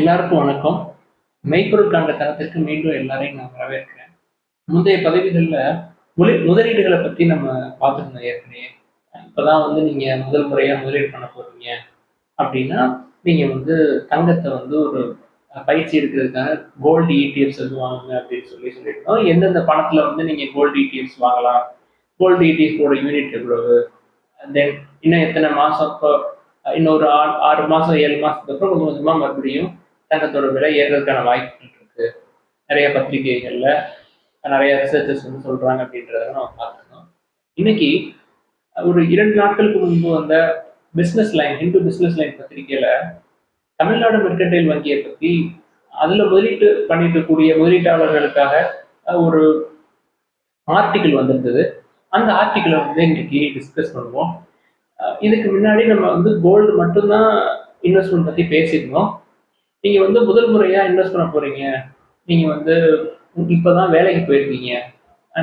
எல்லாருக்கும் வணக்கம். மெய்ப்பொருள் காண்ட தரத்திற்கு மீண்டும் எல்லாரையும் நான் வரவேற்கிறேன். முந்தைய பதவிகளில் முதலீ முதலீடுகளை பற்றி நம்ம பார்த்துருந்தோம் ஏற்கனவே. இப்போதான் வந்து நீங்கள் முதல் முறையாக முதலீடு பண்ண போகிறீங்க அப்படின்னா நீங்கள் வந்து தங்கத்தை வந்து ஒரு பயிற்சி எடுக்கிறதுக்காக கோல்டு இடிஎஃப்ஸ் வந்து வாங்குங்க அப்படின்னு சொல்லி சொல்லியிருந்தோம். எந்தெந்த பணத்தில் வந்து நீங்கள் கோல்டு இடிஎஃப்ஸ் வாங்கலாம்? கோல்டு இடிஎஃபோட யூனிட் எவ்வளவு? தென் இன்னும் எத்தனை மாதம் இப்போ இன்னொரு ஆறு ஆறு மாதம் ஏழு மாதத்துக்கு அப்புறம் கொஞ்சம் கொஞ்சமாக மறுபடியும் தங்கத்தோட விலை ஏறுறதுக்கான வாய்ப்புகள் இருக்கு. நிறைய பத்திரிகைகள்ல நிறைய ரிசர்ச்சர்ஸ் வந்து சொல்றாங்க அப்படின்றத நம்ம பார்த்துருந்தோம் இன்னைக்கு ஒரு இரண்டு நாட்களுக்கு முன்பு வந்த business line Hindu business line பத்திரிகையில தமிழ்நாடு மெர்கன்டைல் வங்கியை பத்தி அதுல முதலீட்டு பண்ணிட்டு இருக்கக்கூடிய முதலீட்டாளர்களுக்காக ஒரு ஆர்டிக்கிள் வந்திருந்தது. அந்த ஆர்டிக்கிளை வந்து இன்னைக்கு டிஸ்கஸ் பண்ணுவோம். இதுக்கு முன்னாடி நம்ம வந்து கோல்டு மட்டும்தான் இன்வெஸ்ட்மெண்ட் பத்தி பேசியிருந்தோம். நீங்க வந்து முதல் முறையா இன்வெஸ்ட் பண்ண போறீங்க. நீங்க வந்து இப்பதான் வேலைக்கு போயிருக்கீங்க.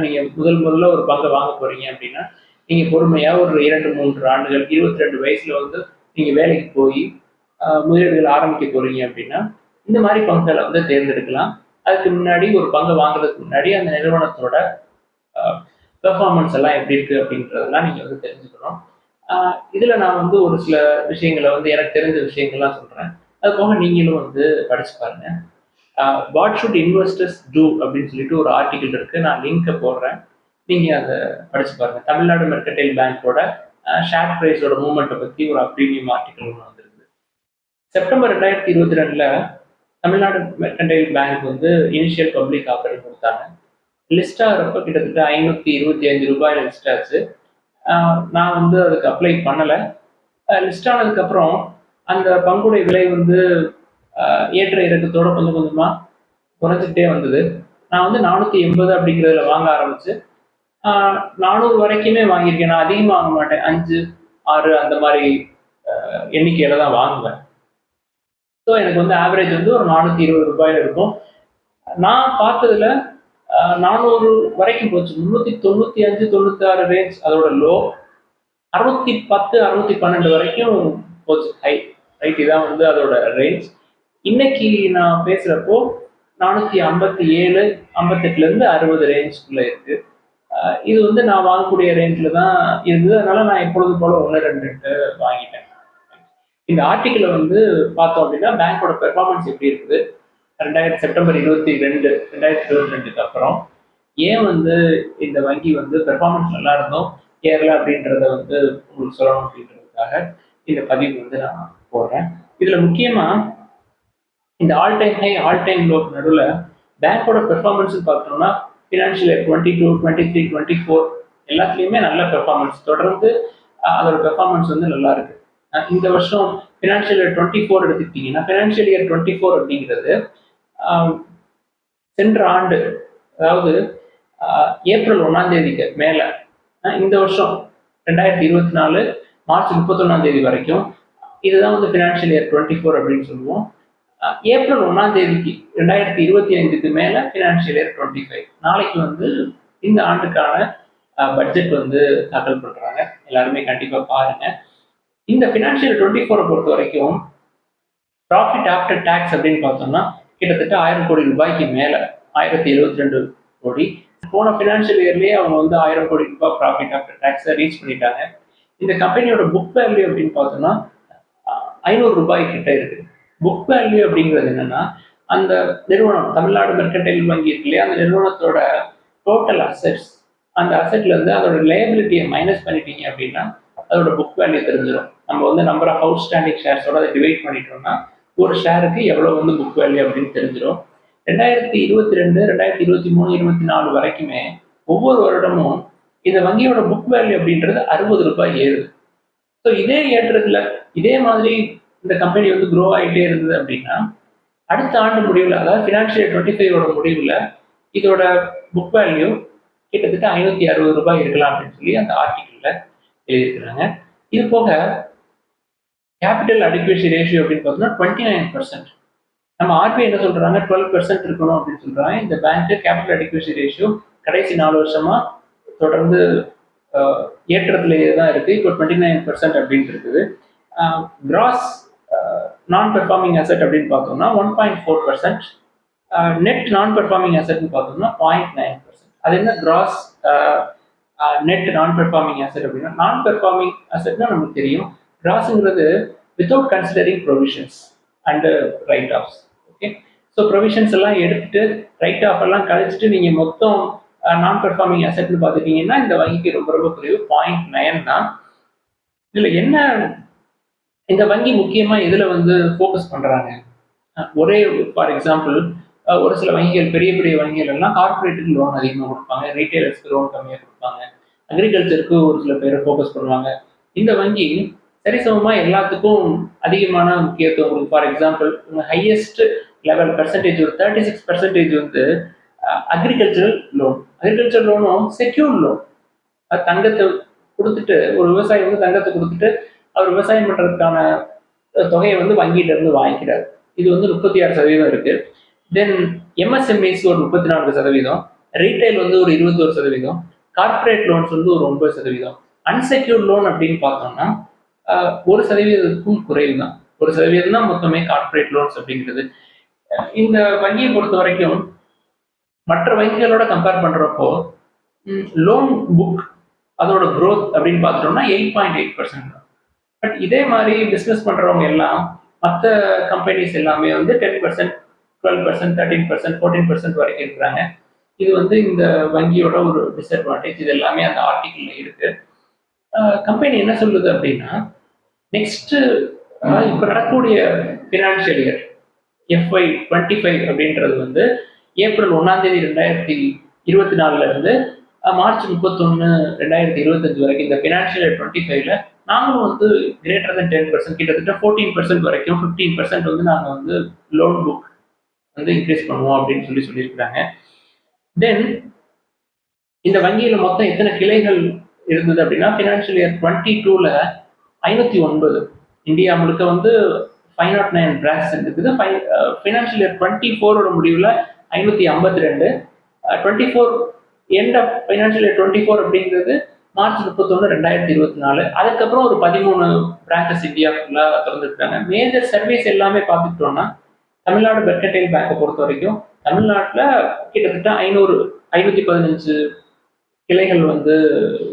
நீங்க முதல் முதல்ல ஒரு பங்கை வாங்க போறீங்க அப்படின்னா நீங்க பொறுமையா ஒரு இரண்டு மூன்று ஆண்டுகள் இருபத்தி ரெண்டு வயசுல வந்து நீங்க வேலைக்கு போய் முதலீடுகள் ஆரம்பிக்க போறீங்க அப்படின்னா இந்த மாதிரி பங்குகளை வந்து தேர்ந்தெடுக்கலாம். அதுக்கு முன்னாடி ஒரு பங்கை வாங்குறதுக்கு முன்னாடி அந்த நிறுவனத்தோட பெர்ஃபார்மன்ஸ் எல்லாம் எப்படி இருக்கு அப்படின்றதெல்லாம் நீங்க வந்து தெரிஞ்சுக்கணும். இதுல நான் வந்து ஒரு சில விஷயங்களை வந்து எனக்கு தெரிஞ்ச விஷயங்கள்லாம் சொல்றேன். அது போக நீங்களும் வந்து படிச்சு பாருங்க. வாட் ஷுட் இன்வெஸ்டர்ஸ் டூ அப்படின்னு சொல்லிட்டு ஒரு ஆர்டிகிள் இருக்கு. நான் லிங்கை போடுறேன். நீங்க அதை படிச்சு பாருங்க. தமிழ்நாடு மெர்கடைல் பேங்கோட ஷேர் ப்ரைஸோட மூவ்மெண்ட்டை பத்தி ஒரு ப்ரீமியம் ஆர்டிகிள் ஒன்று வந்திருக்கு. செப்டம்பர் ரெண்டாயிரத்தி இருபத்தி ரெண்டுல தமிழ்நாடு மெர்கடைல் பேங்க் வந்து இனிஷியல் பப்ளிக் ஆஃபரிங் கொடுத்தாங்க. லிஸ்ட் ஆகிறப்ப கிட்டத்தட்ட ஐநூற்றி இருபத்தி அஞ்சு ரூபாயில் லிஸ்ட் ஆச்சு. நான் வந்து அதுக்கு அப்ளை பண்ணலை. லிஸ்ட் ஆனதுக்கப்புறம் அந்த பங்குடைய விலை வந்து ஏற்ற இறக்கத்தோட கொஞ்சம் கொஞ்சமா குறைஞ்சிட்டே வந்தது. நான் வந்து நானூத்தி எண்பது அப்படிங்கிறதுல வாங்க ஆரம்பிச்சு நானூறு வரைக்குமே வாங்கியிருக்கேன். நான் அதிகமாக வாங்க மாட்டேன். அஞ்சு ஆறு அந்த மாதிரி எண்ணிக்கையில தான் வாங்குவேன். ஸோ எனக்கு வந்து ஆவரேஜ் வந்து ஒரு நானூத்தி இருபது ரூபாயில இருக்கும். நான் பார்த்ததுல நானூறு வரைக்கும் போச்சு. முந்நூற்றி தொண்ணூற்றி அஞ்சு தொண்ணூற்றி ஆறு ரேஞ்ச் அதோட லோ அறுநூத்தி பத்து அறுநூத்தி பன்னெண்டு வரைக்கும் போச்சு. ஹை ரைட் இதான் வந்து அதோட ரேஞ்ச் இன்னைக்கு நான் பேசுறப்போ நானூற்றி ஐம்பத்தி ஏழு ஐம்பத்தெட்டுலேருந்து அறுபது ரேஞ்சுக்குள்ளே இருக்கு. இது வந்து நான் வாங்கக்கூடிய ரேஞ்சில் தான் இருந்தது. அதனால நான் எப்பொழுது போல ஒன்று ரெண்டு வாங்கிட்டேன். இந்த ஆர்டிக்கிளை வந்து பார்த்தோம் அப்படின்னா பேங்கோட பெர்ஃபார்மன்ஸ் எப்படி இருக்குது? ரெண்டாயிரத்தி செப்டம்பர் இருபத்தி ரெண்டு ரெண்டாயிரத்தி இருபத்தி ரெண்டுக்கு அப்புறம் ஏன் வந்து இந்த வங்கி வந்து பெர்ஃபார்மன்ஸ் நல்லா இருந்தோம்? கேரளா அப்படின்றத வந்து உங்களுக்கு சொல்லணும் அப்படின்றதுக்காக இந்த பதிவு வந்து நான் போடுறேன். இதுல முக்கியமா இந்த all time high all time low நடுவில் பேங்கோட பெர்ஃபார்மன்ஸ் பார்த்தோம்னா financial twenty two twenty three twenty four எல்லாத்துலேயுமே நல்ல பெர்ஃபார்மன்ஸ் தொடர்ந்து அதோட பெர்ஃபார்மன்ஸ் வந்து நல்லா இருக்கு. இந்த வருஷம் ஃபினான்ஷியல் இயர் டுவெண்ட்டி ஃபோர் எடுத்துக்கிட்டிங்கன்னா ஃபினான்ஷியல் இயர் டுவெண்ட்டி ஃபோர் அப்படிங்கிறது சென்ற ஆண்டு அதாவது ஏப்ரல் ஒன்றாம் தேதிக்கு மேலே இந்த வருஷம் ரெண்டாயிரத்தி இருபத்தி நாலு மார்ச் முப்பத்தொன்னாம் தேதி வரைக்கும். இதுதான் வந்து ஃபினான்ஷியல் இயர் டுவெண்ட்டி ஃபோர் அப்படின்னு சொல்லுவோம். ஏப்ரல் ஒன்றாம் தேதிக்கு ரெண்டாயிரத்தி இருபத்தி ஐந்துக்கு மேலே ஃபினான்ஷியல் இயர் டுவெண்ட்டி ஃபைவ் நாளைக்கு வந்து இந்த ஆண்டுக்கான பட்ஜெட் வந்து தாக்கல் பண்ணுறாங்க எல்லாருமே கண்டிப்பாக பாருங்க. இந்த ஃபினான்ஷியல் டுவெண்ட்டி ஃபோரை பொறுத்த வரைக்கும் ப்ராஃபிட் ஆஃப்டர் டேக்ஸ் அப்படின்னு பார்த்தோம்னா கிட்டத்தட்ட ஆயிரம் கோடி ரூபாய்க்கு மேலே ஆயிரத்தி எழுபத்தி ரெண்டு கோடி. போன ஃபினான்ஷியல் இயர்லேயே அவங்க வந்து ஆயிரம் கோடி ரூபாய் ப்ராஃபிட் ஆஃப்டர் டேக்ஸை ரீச் பண்ணிட்டாங்க. இந்த கம்பெனியோட புக் வேல்யூ அப்படின்னு பார்த்தோம்னா ஐநூறு ரூபாய் கிட்ட இருக்கு. புக் வேல்யூ அப்படிங்கிறது என்னன்னா அந்த நிறுவனம் தமிழ்நாடு மெர்கன்டைல் வங்கி இருக்கு இல்லையா? அந்த நிறுவனத்தோட டோட்டல் அசெட்ஸ் அந்த அசெட்ல இருந்து அதோட லேபிலிட்டியை மைனஸ் பண்ணிட்டீங்க அப்படின்னா அதோட புக் வேல்யூ தெரிஞ்சிடும் நம்ம வந்து நம்பர் ஆஃப் அவுட் ஸ்டாண்டிங் ஷேர்ஸோட அதை டிவைட் பண்ணிட்டோம்னா ஒரு ஷேருக்கு எவ்வளோ வந்து புக் வேல்யூ அப்படின்னு தெரிஞ்சிடும் ரெண்டாயிரத்தி இருபத்தி ரெண்டு ரெண்டாயிரத்தி இருபத்தி மூணு இருபத்தி நாலு வரைக்குமே ஒவ்வொரு வருடமும் இந்த வங்கியோட புக் வேல்யூ அப்படின்றது அறுபது ரூபாய் ஏறுது ஸோ இதே ஏற்றத்துல இதே மாதிரி இந்த கம்பெனி வந்து க்ரோ ஆகிட்டே இருந்தது அப்படின்னா அடுத்த ஆண்டு முடிவில் அதாவது ஃபினான்ஷியல் டுவெண்ட்டி ஃபைவோட முடிவில் இதோட புக் வேல்யூ கிட்டத்தட்ட ஐநூற்றி அறுபது ரூபாய் இருக்கலாம் அப்படின்னு சொல்லி அந்த ஆர்டிக்கிளில் எழுதியிருக்கிறாங்க. இது போக கேபிட்டல் அடிக்குவேசி ரேஷியோ அப்படின்னு பார்த்தோம்னா டுவெண்ட்டி நைன் பர்சன்ட் நம்ம ஆர்பிஐ என்ன சொல்றாங்க? டுவெல் பர்சன்ட் இருக்கணும் அப்படின்னு சொல்றாங்க. இந்த பேங்க்கு கேபிட்டல் அடிக்குவேசி ரேஷியோ கடைசி நாலு வருஷமா தொடர்ந்து ஏற்றத்திலேயே தான் இருக்குது இப்போ டுவெண்ட்டி நைன் பர்சன்ட் அப்படின்னு இருக்குது. கிராஸ் நான் பெர்ஃபார்மிங் அசெட் அப்படின்னு பார்த்தோம்னா one point four percent net non performing அசெட்னு பார்த்தோம்னா பாயிண்ட் நைன் பர்சன்ட் அது என்ன gross net non performing asset அப்படின்னா நான் பெர்ஃபார்மிங் அசெட்னா நமக்கு தெரியும். கிராஸுங்கிறது without considering provisions and write offs okay so provisions எல்லாம் எடுத்துட்டு ரைட் ஆஃப் எல்லாம் கழிச்சிட்டு நீங்கள் மொத்தம் நான் பெர்ஃபார்மிங் அசட்னு பார்த்துட்டீங்கன்னா இந்த வங்கிக்கு ரொம்ப ரொம்ப குறைவு. பாயிண்ட் நயன் தான். இதில் என்ன இந்த வங்கி முக்கியமாக எதில் வந்து ஃபோக்கஸ் பண்ணுறாங்க ஒரே ஃபார் எக்ஸாம்பிள் ஒரு சில வங்கிகள் பெரிய பெரிய வங்கிகள் எல்லாம் கார்பரேட்டுக்கு லோன் அதிகமாக கொடுப்பாங்க. ரீட்டைலர்ஸ்க்கு லோன் கம்மியாக கொடுப்பாங்க. அக்ரிகல்ச்சருக்கு ஒரு சில பேர் ஃபோக்கஸ் பண்ணுவாங்க. இந்த வங்கி சரிசமமாக எல்லாத்துக்கும் அதிகமான முக்கியத்துவம் கொடுக்கும். For example highest level percentage ஒரு தேர்ட்டி சிக்ஸ் பர்சன்டேஜ் வந்து அக்ரிகல்ச்சரல் லோன் அக்ரிகல்ச்சர் லோனும் செக்யூர் லோன் தங்கத்தை கொடுத்துட்டு ஒரு விவசாயி வந்து தங்கத்தை கொடுத்துட்டு அவர் விவசாயம் பண்ணுறதுக்கான தொகையை வந்து வங்கியிலேருந்து வாங்கிக்கிறார். இது வந்து முப்பத்தி ஆறு சதவீதம் இருக்கு. தென் எம்எஸ்எம்இஸ் ஒரு முப்பத்தி நான்கு சதவீதம். ரீட்டைல் வந்து ஒரு இருபத்தோரு சதவீதம். கார்பரேட் லோன்ஸ் வந்து ஒரு ஒன்பது சதவீதம். அன்செக்யூர்ட் லோன் அப்படின்னு பார்த்தோம்னா ஒரு சதவீதத்துக்கும் குறைவு தான் ஒரு சதவீதம் தான் மொத்தமே கார்பரேட் லோன்ஸ் அப்படிங்கிறது. இந்த வங்கியை பொறுத்த வரைக்கும் மற்ற வங்கிகளோட கம்பேர் பண்றப்போ லோன் புக் அதோட க்ரோத் அப்படின்னு பார்த்துட்டோம்னா eight point eight percent but இதே மாதிரி பிஸ்னஸ் பண்றவங்க எல்லாம் மற்ற கம்பெனிஸ் எல்லாமே வந்து ten percent twelve percent thirteen percent fourteen percent வரைக்கும் இருக்கிறாங்க. இது வந்து இந்த வங்கியோட ஒரு டிஸ்அட்வான்டேஜ் இது எல்லாமே அந்த ஆர்டிக்கிள் இருக்கு. கம்பெனி என்ன சொல்லுது அப்படின்னா நெக்ஸ்ட் இப்போ நடக்கக்கூடிய financial year FI twenty five அப்படின்றது வந்து ஏப்ரல் ஒன்றாம் தேதி ரெண்டாயிரத்தி இருபத்தி நாலுல இருந்து மார்ச் முப்பத்தொன்று ரெண்டாயிரத்தி இருபத்தஞ்சு வரைக்கும் இந்த ஃபினான்ஷியல் இயர் டுவெண்ட்டி ஃபைவ்ல நாங்களும் வந்து கிரேட்டர் தென் டென் பர்சன்ட் கிட்டத்தட்ட ஃபோர்டீன் பர்சன்ட் வரைக்கும் ஃபிஃப்டீன் பர்சன்ட் வந்து நாங்கள் வந்து லோன் புக் வந்து இன்க்ரீஸ் பண்ணுவோம் அப்படின்னு சொல்லி சொல்லியிருக்கிறாங்க. தென் இந்த வங்கியில் மொத்தம் எத்தனை கிளைகள் இருந்தது அப்படின்னா ஃபினான்ஷியல் இயர் டுவெண்ட்டி டூவில் ஐநூற்றி ஒன்பது. இந்தியா முழுக்க வந்து ஃபைவ் நாட் நைன் பிரான்ச் இருக்குது. ஃபைவ் ஃபினான்ஷியல் இயர் டுவெண்ட்டி ஃபோரோட முடிவில் ஐநூற்றி ஐம்பத்தி ரெண்டு. Twenty four end of financial year twenty four அப்படிங்கிறது மார்ச் முப்பத்தொன்று ரெண்டாயிரத்தி இருபத்தி நாலு. அதுக்கப்புறம் ஒரு பதிமூணு பிரான்ச்சஸ் இந்தியா ஃபுல்லாக திறந்துருக்காங்க. மேஜர் சர்வீஸ் எல்லாமே பார்த்துக்கிட்டோம்னா தமிழ்நாடு பெர்கடைல் பேங்கை பொறுத்த வரைக்கும் தமிழ்நாட்டில் கிட்டத்தட்ட ஐநூறு ஐநூற்றி பதினஞ்சு கிளைகள் வந்து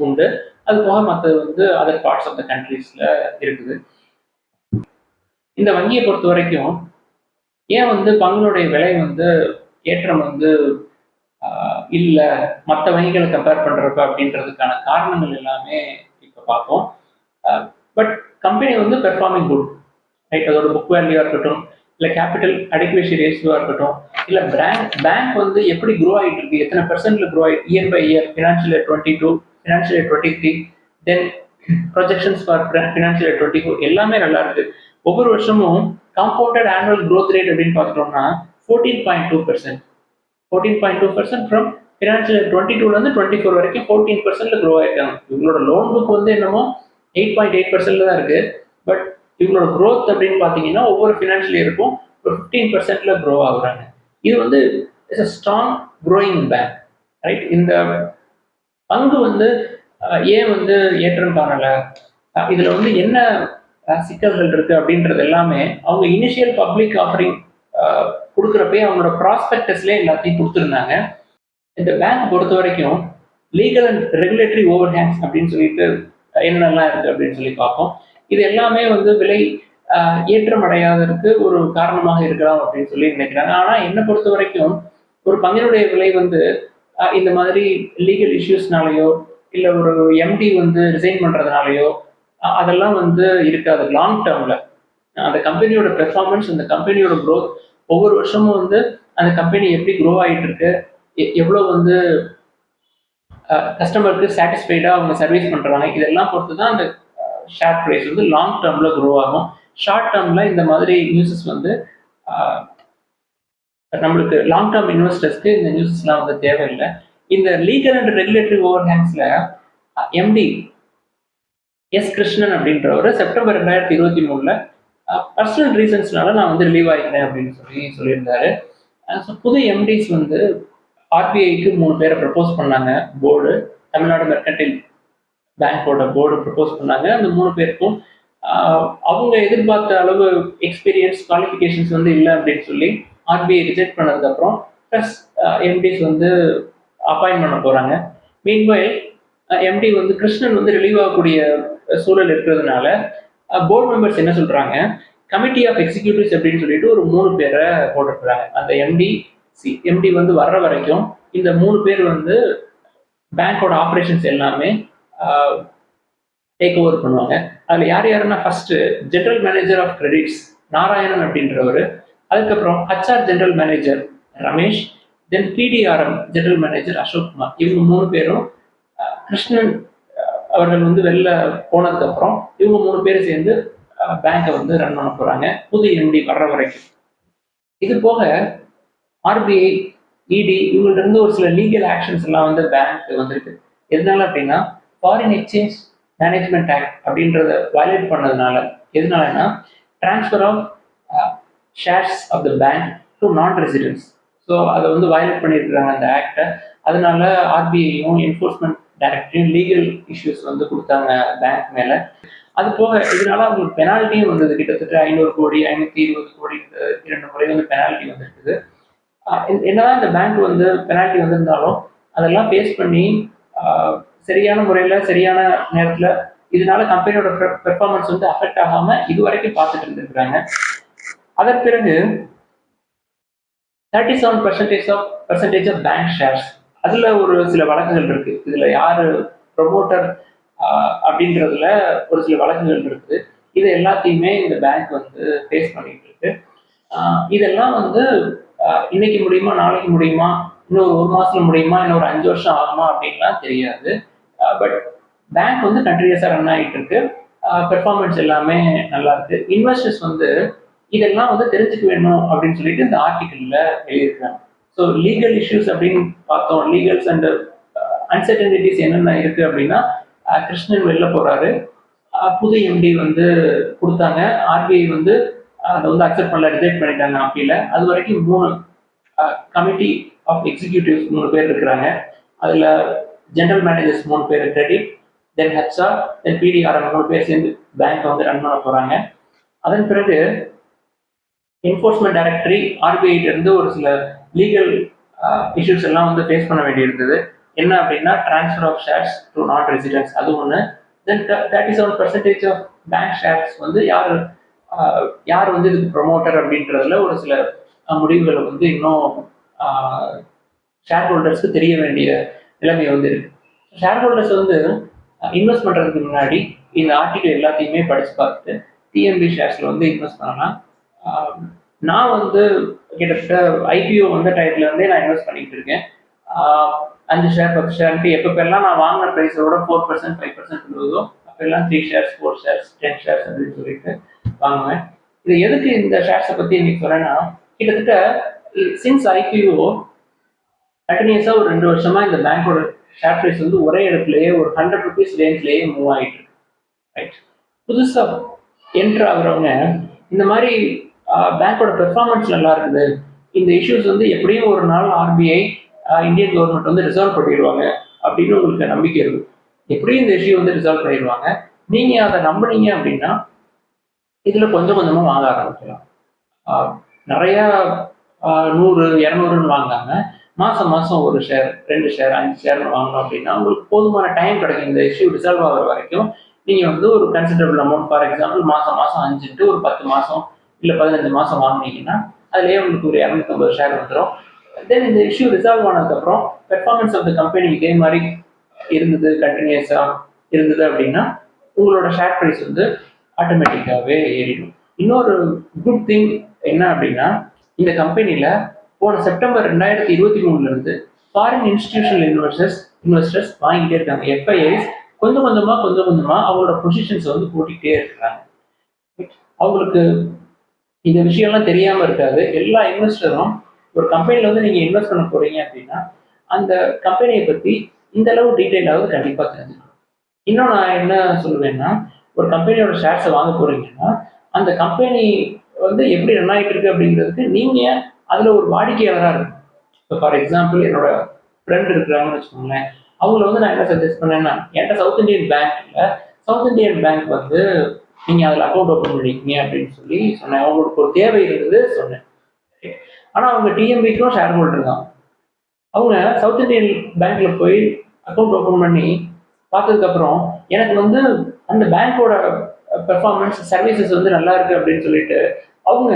உண்டு. அது போக மற்றது வந்து அதர் பார்ட்ஸ் ஆஃப் த கண்ட்ரீஸில் இருக்குது. இந்த வங்கியை பொறுத்த வரைக்கும் ஏன் வந்து பங்குடைய விலை வந்து ஏற்றம் வந்து இல்லை மற்ற வங்கிகளை கம்பேர் பண்ணுறப்ப அப்படின்றதுக்கான காரணங்கள் எல்லாமே இப்போ பார்ப்போம். பட் கம்பெனி வந்து பெர்ஃபார்மிங் குட் ரைட் அதோட புக் வேல்யூவாக இருக்கட்டும் இல்லை கேபிட்டல் அடிக்குவேஷி ரேஷியோவாக இருக்கட்டும் இல்லை பேங்க் பேங்க் வந்து எப்படி க்ரோ ஆகிட்டு இருக்கு எத்தனை பெர்சென்ட்ல க்ரோ ஆகிட்டு year by year financial year twenty two financial year twenty three then projections for financial year twenty four எல்லாமே நல்லா இருக்கு. ஒவ்வொரு வருஷமும் காம்பவுண்டட் ஆனுவல் க்ரோத் ரேட் அப்படின்னு பார்த்துட்டோம்னா fourteen point two percent fourteen point two percent from financial twenty டூலேருந்து twenty four வரைக்கும் fourteen பர்சன்ட்ல க்ரோ ஆயிருக்காங்க. இவங்களோட லோன் புக் வந்து என்னமோ எயிட் பாயிண்ட் எயிட் பர்சன்ட்ல தான் இருக்கு. பட் இவங்களோட க்ரோத் அப்படின்னு பார்த்தீங்கன்னா ஒவ்வொரு ஃபினான்ஷியல் இயருக்கும் ஒரு ஃபிஃப்டீன் பர்சன்ட்ல க்ரோ ஆகுறாங்க. இது வந்து it's a strong growing bank right இந்த பங்கு வந்து ஏன் வந்து ஏற்றம் காணலை இதில் வந்து என்ன சிக்கல்கள் இருக்குது அப்படின்றது எல்லாமே அவங்க இனிஷியல் பப்ளிக் ஆஃபரிங் கொடுக்குறப்பே அவங்களோட ப்ராஸ்பெக்டஸ்லேயே எல்லாத்தையும் கொடுத்துருந்தாங்க. இந்த பேங்க் பொறுத்த வரைக்கும் legal and regulatory overhangs அப்படின்னு சொல்லிட்டு என்னென்னலாம் இருக்குது அப்படின்னு சொல்லி பார்ப்போம். இது எல்லாமே வந்து விலை ஏற்றம் அடையாததற்கு ஒரு காரணமாக இருக்கலாம் அப்படின்னு சொல்லி நினைக்கிறாங்க. ஆனால் என்னை பொறுத்த வரைக்கும் ஒரு பங்கினுடைய விலை வந்து இந்த மாதிரி லீகல் இஷ்யூஸ்னாலேயோ இல்லை ஒரு எம்டி வந்து ரிசைன் பண்ணுறதுனாலையோ அதெல்லாம் வந்து இருக்காது. லாங் டேர்மில் அந்த கம்பெனியோட பெர்ஃபார்மன்ஸ் அந்த கம்பெனியோட க்ரோத் ஒவ்வொரு வருஷமும் வந்து அந்த கம்பெனி எப்படி க்ரோ ஆகிட்டு இருக்கு எவ்வளோ வந்து கஸ்டமருக்கு சாட்டிஸ்ஃபைடாக அவங்க சர்வீஸ் பண்ணுறாங்க இதெல்லாம் பொறுத்து தான் அந்த ஷேர் ப்ரைஸ் வந்து லாங் டேர்மில் க்ரோ ஆகும். ஷார்ட் டேர்மில் இந்த மாதிரி நியூஸஸ் வந்து நம்மளுக்கு லாங் டேர்ம் இன்வெஸ்டர்ஸ்க்கு இந்த நியூஸஸ்லாம் வந்து தேவையில்லை. இந்த லீகல் அண்ட் ரெகுலேட்டரி ஓவர் ஹேங்ஸில் எம்டி எஸ் கிருஷ்ணன் அப்படின்றவர் செப்டம்பர் ரெண்டாயிரத்தி இருபத்தி மூணில் பர்சனல் ரீசன்ஸ்னால நான் வந்து ரிலீவ் ஆகிட்டேன் அப்படின்னு சொல்லி சொல்லியிருந்தாரு. ஸோ புது எம்டிஸ் வந்து ஆர்பிஐக்கு மூணு பேரை ப்ரப்போஸ் பண்ணாங்க போர்டு தமிழ்நாடு மெர்கன்டைல் பேங்கோட போர்டு ப்ரப்போஸ் பண்ணாங்க. அந்த மூணு பேருக்கும் அவங்க எதிர்பார்த்த அளவு எக்ஸ்பீரியன்ஸ் குவாலிஃபிகேஷன்ஸ் வந்து இல்லை அப்படின்னு சொல்லி ஆர்பிஐ ரிஜெக்ட் பண்ணதுக்கப்புறம் ப்ளஸ் எம்டிஸ் வந்து அப்பாயின் பண்ண போகிறாங்க மீன்வைல் எம்டி வந்து கிருஷ்ணன் வந்து ரிலீவ் ஆகக்கூடிய சூழல் இருக்கிறதுனால போர்டு மெம்பர்ஸ் என்ன சொல்கிறாங்க கமிட்டி ஆஃப் எக்ஸிக்யூட்டிவ்ஸ் அப்படின்னு சொல்லிட்டு ஒரு மூணு பேரை போட்டிருக்கிறாங்க. அந்த எம்டி சி எம்டி வந்து வர்ற வரைக்கும் இந்த மூணு பேர் வந்து பேங்க்கோட ஆப்ரேஷன்ஸ் எல்லாமே டேக் ஓவர் பண்ணுவாங்க. அதில் யார் யாருன்னா first general manager of credits Narayanan அப்படின்றவர் அதுக்கப்புறம் HR general manager Ramesh then PDRM general manager Ashok Kumar. இவங்க மூணு பேரும் கிருஷ்ணன் அவர்கள் வந்து வெளில போனதுக்கப்புறம் இவங்க மூணு பேர் சேர்ந்து பேங்கை வந்து ரன் பண்ண போகிறாங்க புது எம்டி வர்ற வரைக்கும். இது போக ஆர்பிஐ இடி இவங்கள்ட்ட இருந்து ஒரு சில லீகல் ஆக்ஷன்ஸ் எல்லாம் வந்து பேங்க் வந்திருக்கு. எதனால அப்படின்னா ஃபாரின் எக்ஸ்சேஞ்ச் மேனேஜ்மெண்ட் ஆக்ட் அப்படின்றத வயலேட் பண்ணதுனால எதனாலனா transfer of shares of the bank to non residents so அதை வந்து வயலேட் பண்ணியிருக்கிறாங்க அந்த ஆக்டை அதனால ஆர்பிஐயும் என்ஃபோர்ஸ்மெண்ட் டைரக்டரையும் லீகல் இஷ்யூஸ் வந்து கொடுத்தாங்க பேங்க் மேலே. அது போக இதனால அவங்களுக்கு பெனால்ட்டியும் வந்தது. கிட்டத்தட்ட ஐநூறு கோடி ஐநூற்றி இருபது கோடி இரண்டு முறை வந்து பெனால்ட்டி வந்திருக்குது. என்ன- என்னதான் இந்த பேங்க் வந்து பெனால்ட்டி வந்திருந்தாலும் அதெல்லாம் ஃபேஸ் பண்ணி சரியான முறையில் சரியான நேரத்தில் இதனால கம்பெனியோட பெர்ஃபார்மன்ஸ் வந்து அஃபெக்ட் ஆகாம இது வரைக்கும் பார்த்துட்டு இருந்திருக்கிறாங்க. அதன் பிறகு thirty seven percentage of percentage of bank shares அதில் ஒரு சில வழக்குகள் இருக்கு. இதில் யார் ப்ரொமோட்டர் அப்படின்றதுல ஒரு சில வழக்குகள் இருக்குது. இது எல்லாத்தையுமே இந்த பேங்க் வந்து ஃபேஸ் பண்ணிட்டு இருக்கு. இதெல்லாம் வந்து இன்னைக்கு முடியுமா நாளைக்கு முடியுமா இன்னொரு ஒரு மாசத்துல முடியுமா இன்னொரு அஞ்சு வருஷம் ஆகுமா அப்படின்லாம் தெரியாது. பட் பேங்க் வந்து கண்டினியூஸாக ரன் ஆகிட்டு இருக்கு. பெர்ஃபார்மன்ஸ் எல்லாமே நல்லா இருக்கு. இன்வெஸ்டர்ஸ் வந்து இதெல்லாம் வந்து தெரிஞ்சுக்க வேணும் அப்படின்னு சொல்லிட்டு இந்த ஆர்டிக்கிளில் எழுதியிருக்காங்க. ஸோ லீகல் இஷ்யூஸ் அப்படின்னு பார்த்தோம். லீகல்ஸ் அண்ட் அன்சர்டனிட்டிஸ் என்னென்ன இருக்குது அப்படின்னா கிருஷ்ணன் வெளில போகிறாரு புது எம்டி வந்து கொடுத்தாங்க. ஆர்பிஐ வந்து அதை வந்து அக்செப்ட் பண்ணல ரிஜெக்ட் பண்ணிட்டாங்க அப்பீல அது வரைக்கும் மூணு கமிட்டி ஆஃப் எக்ஸிக்யூட்டிவ்ஸ் மூணு பேர் இருக்கிறாங்க. அதில் ஜென்ரல் மேனேஜர்ஸ் மூணு பேர் credit then HR then PDR மூணு பேர் சேர்ந்து பேங்க்கை வந்து ரன் பண்ண போகிறாங்க அதன் பிறகு என்ஃபோர்ஸ்மெண்ட் டைரக்டரி ஆர்பிஐட்டிருந்து ஒரு சில லீகல் இஷ்யூஸ் uh, எல்லாம் வந்து ஃபேஸ் பண்ண வேண்டியிருந்தது. என்ன அப்படின்னா transfer of shares to not residence அது ஒன்று then thirty seven percentage of bank shares வந்து யார் uh, யார் வந்து இதுக்கு ப்ரொமோட்டர் அப்படின்றதுல ஒரு சில uh, முடிவுகளை வந்து இன்னும் ஷேர் ஹோல்டர்ஸ்க்கு தெரிய வேண்டிய நிலைமை வந்து இருக்கு. ஷேர் ஹோல்டர்ஸ் வந்து இன்வெஸ்ட் பண்ணுறதுக்கு முன்னாடி இந்த ஆர்டிகல் எல்லாத்தையுமே படித்து பார்த்துட்டு டிஎம்பி ஷேர்ஸில் வந்து இன்வெஸ்ட் பண்ணலாம். Um, நான் வந்து கிட்டத்தட்ட ஐபிஓ வந்த டயத்துல இருந்தே நான் இன்வெஸ்ட் பண்ணிட்டு இருக்கேன். அஞ்சு ஷேர் பத்து ஷேர்ன்ட்டு எப்பப்பெல்லாம் நான் வாங்கின ப்ரைஸோட ஃபோர் பர்சன்ட் ஃபைவ் பர்சன்ட் இருந்ததோ அப்பெல்லாம் three shares four shares ten shares அப்படின்னு சொல்லிட்டு வாங்குவேன். இது எதுக்கு இந்த ஷேர்ஸை பற்றி இன்னைக்கு சொல்றேன்னா கிட்டத்தட்ட சின்ஸ் ஐபிஓ கண்டினியூஸாக ஒரு ரெண்டு வருஷமா இந்த பேங்கோட ஷேர் ப்ரைஸ் வந்து ஒரே இடத்துலயே ஒரு ஹண்ட்ரட் ருபீஸ் ரேஞ்ச்லேயே மூவ் ஆகிட்டு இருக்கு. ரைட் புதுசாக என்ட்ரு ஆகுறவங்க இந்த மாதிரி பேங்கோட பெர்ஃபார்மன்ஸ் நல்லா இருக்குது. இந்த இஷ்யூஸ் வந்து எப்படியும் ஒரு நாள் ஆர்பிஐ இந்தியன் கவர்மெண்ட் வந்து ரிசால்வ் பண்ணிடுவாங்க அப்படின்னு உங்களுக்கு நம்பிக்கை இருக்கு. எப்படியும் இந்த இஷ்யூ வந்து ரிசால்வ் பண்ணிடுவாங்க. நீங்கள் அதை நம்புனீங்க அப்படின்னா இதில் கொஞ்சம் கொஞ்சமாக வாங்க ஆரம்பிக்கலாம். நிறையா நூறு இரநூறுன்னு வாங்காம மாதம் மாதம் ஒரு ஷேர் ரெண்டு ஷேர் அஞ்சு ஷேர்னு வாங்கணும் அப்படின்னா உங்களுக்கு போதுமான டைம் கிடைக்கும். இந்த இஷ்யூ ரிசால்வ் ஆகிற வரைக்கும். நீங்கள் வந்து ஒரு கன்சிடரபிள் அமௌண்ட் ஃபார் எக்ஸாம்பிள் மாதம் மாதம் அஞ்சுட்டு ஒரு பத்து மாதம் இல்லை பதினஞ்சு மாதம் வாங்கினீங்கன்னா அதுலேயே உங்களுக்கு ஒரு இரநூத்தம்பது ஷேர் வந்துடும் தென் இந்த இஷ்யூ ரிசால்வ் ஆனதுக்கப்புறம் பெர்ஃபார்மன்ஸ் ஆஃப் த கம்பெனி இதே மாதிரி இருந்தது கண்டினியூஸாக இருந்தது அப்படின்னா உங்களோட ஷேர் ப்ரைஸ் வந்து ஆட்டோமேட்டிக்காகவே ஏறிடும். இன்னொரு குட் திங் என்ன அப்படின்னா இந்த கம்பெனியில் போன செப்டம்பர் ரெண்டாயிரத்தி இருபத்தி மூணுலேருந்து ஃபாரின் இன்ஸ்டிடியூஷனல் இன்வெஸ்டர்ஸ் இன்வெஸ்டர்ஸ் வாங்கிட்டே இருக்காங்க. எஃப்ஐஐஸ் கொஞ்சம் கொஞ்சமாக கொஞ்சம் கொஞ்சமாக அவங்களோட பொசிஷன்ஸை வந்து கூட்டிகிட்டே இருக்கிறாங்க. அவங்களுக்கு இந்த விஷயம்லாம் தெரியாமல் இருக்காது. எல்லா இன்வெஸ்டரும் ஒரு கம்பெனியில் வந்து நீங்கள் இன்வெஸ்ட் பண்ண போகிறீங்க அப்படின்னா அந்த கம்பெனியை பற்றி இந்த அளவு டீட்டெயிலாவது கண்டிப்பாக தெரிஞ்சுக்கணும். இன்னும் நான் என்ன சொல்லுவேன்னா ஒரு கம்பெனியோட ஷேர்ஸை வாங்க போகிறீங்கன்னா அந்த கம்பெனி வந்து எப்படி ரன் ஆகிட்டு இருக்கு அப்படிங்கிறதுக்கு நீங்கள் அதில் ஒரு வாடிக்கையாளராக இருக்கும் இப்போ ஃபார் எக்ஸாம்பிள் என்னோட ஃப்ரெண்ட் இருக்கிறாங்கன்னு வச்சுக்கோங்களேன். அவங்கள வந்து நான் என்ன சஜஸ்ட் பண்ணேன்னா என்கிட்ட சவுத் இந்தியன் பேங்க்கில் சவுத் இந்தியன் பேங்க் வந்து நீங்கள் அதில் அக்கௌண்ட் ஓப்பன் பண்ணிக்கீங்க அப்படின்னு சொல்லி சொன்னேன். அவங்களுக்கு ஒரு தேவை இருந்தது சொன்னேன். ஆனால் அவங்க டிஎம்பிக்கும் ஷேர் ஹோல்டர் தான். அவங்க சவுத் இந்தியன் பேங்க்ல போய் அக்கௌண்ட் ஓப்பன் பண்ணி பார்த்ததுக்கப்புறம் எனக்கு வந்து அந்த பேங்க்கோட பெர்ஃபார்மன்ஸ் சர்வீசஸ் வந்து நல்லா இருக்கு அப்படின்னு சொல்லிட்டு அவங்க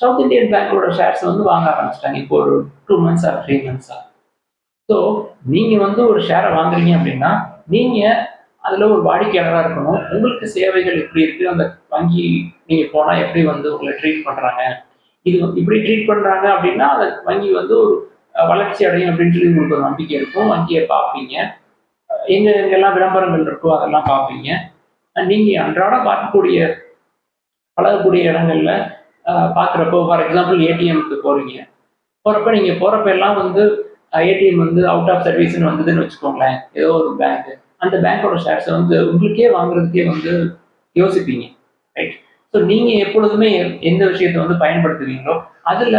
சவுத் இந்தியன் பேங்க்கோட ஷேர்ஸ் வந்து வாங்க ஆரம்பிச்சிட்டாங்க. இப்போ ஒரு டூ மந்த்ஸ் ஆர் த்ரீ மந்த்ஸா ஸோ நீங்கள் வந்து ஒரு ஷேரை வாங்குறீங்க அப்படின்னா நீங்கள் அதில் ஒரு வாடிக்கையாளராக இருக்கணும். உங்களுக்கு சேவைகள் எப்படி இருக்குது அந்த வங்கி நீங்கள் போனால் எப்படி வந்து உங்களை ட்ரீட் பண்ணுறாங்க இது இப்படி ட்ரீட் பண்ணுறாங்க அப்படின்னா அந்த வங்கி வந்து ஒரு வளர்ச்சி அடையும் அப்படின்னு சொல்லி உங்களுக்கு ஒரு நம்பிக்கை இருக்கும். வங்கியை பார்ப்பீங்க. எங்கே எங்கெல்லாம் விளம்பரங்கள் இருக்கோ அதெல்லாம் பார்ப்பீங்க. நீங்கள் அன்றாடம் அன்றாட பார்க்கக்கூடிய பழகக்கூடிய இடங்கள்ல பார்க்குறப்போ ஃபார் எக்ஸாம்பிள் ஏடிஎம்க்கு போகிறீங்க போகிறப்ப நீங்கள் போகிறப்ப எல்லாம் வந்து ஏடிஎம் வந்து அவுட் ஆஃப் சர்வீஸ்னு வந்ததுன்னு வச்சுக்கோங்களேன். ஏதோ ஒரு பேங்க்கு அந்த பேங்க்கோட ஷேர்ஸை வந்து உங்களுக்கே வாங்குறதுக்கே வந்து யோசிப்பீங்க ரைட் ஸோ நீங்கள் எப்பொழுதுமே எ- எந்த விஷயத்தை வந்து பயன்படுத்துவீங்களோ அதில்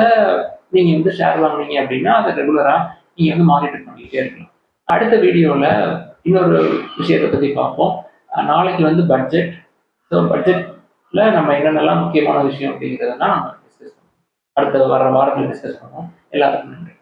நீங்கள் வந்து ஷேர் வாங்குனீங்க அப்படின்னா அதை ரெகுலராக நீங்கள் வந்து மானிட்டர் பண்ணிக்கிட்டே இருக்கலாம். அடுத்த வீடியோவில் இன்னொரு விஷயத்தை பற்றி பார்ப்போம். நாளைக்கு வந்து பட்ஜெட் ஸோ பட்ஜெட்டில் நம்ம என்னென்னலாம் முக்கியமான விஷயம் அப்படிங்கிறதுனா நம்ம டிஸ்கஸ் பண்ணுவோம். அடுத்த வர வாரத்தில் டிஸ்கஸ் பண்ணுவோம். எல்லாத்துக்கும் நன்றி.